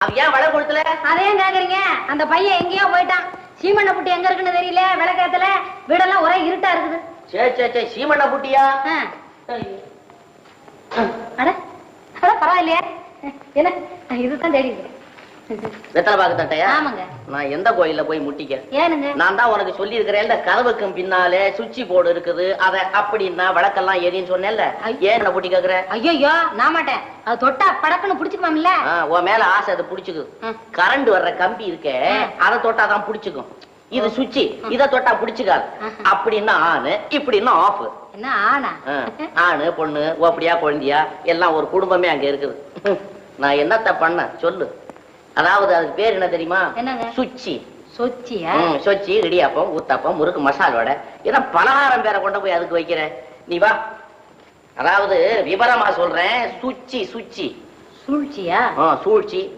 ஏன் வள கொடுத்துல அதையும் கேக்குறீங்க. அந்த பையன் எங்கேயோ போயிட்டான். சீமண்ண புட்டி எங்க இருக்குன்னு தெரியல. விளக்கத்துல. வீடெல்லாம் ஒரே இருட்டா இருக்குது. சே சே சே சீமண்ண புட்டியா. அட அட பரவாயில்லையே. என்ன? இதுதான் தேடி இருக்கேன். வெத்தலை பாக்கு தட்டையா நான் எந்த கோயில்ல போய் முட்டிக்க? நான் தான் உனக்கு சொல்லி இருக்கிறேன் கதவுக்கும் பின்னாலே சுவிட்ச் போர்டு இருக்குது. அத அப்படின்னா விளக்கெல்லாம் எரின்னு சொன்னேன்ல. ஏன் என்ன புட்டி கேக்குற? ஐயோ நான் மாட்டேன். அது தொட்டா படக்குன்னு புடிச்சுக்குமாம்ல? உன் மேல ஆசை அது புடிச்சுக்கு. கரண்ட் வர்ற கம்பி இருக்கே. அதை தொட்டாதான் புடிச்சுக்கும். இது சுவிட்ச். இத தொட்டா புடிச்சுக்காது. அப்படின்னா ஆனு இப்படின்னா ஆஃப். என்ன ஆனா? ஆணு பொண்ணு ஓப்படியா குழந்தையா எல்லாம் ஒரு குடும்பமே அங்க இருக்குது. நான் என்னத்த பண்ண சொல்லு. அதாவது அதுக்கு பேர் என்ன தெரியுமா? என்னங்க? சுச்சி. சொச்சியா? சொச்சி இடியாப்பம் ஊத்தாப்பம் முறுக்கு மசால் வடை. இதான் பலகாரம் பேரை கொண்டு போய் அதுக்கு வைக்கிற. நீ வா. அதாவது விவரமா சொல்றேன். சுச்சி சுச்சி. சூழ்ச்சியா? சூழ்ச்சி.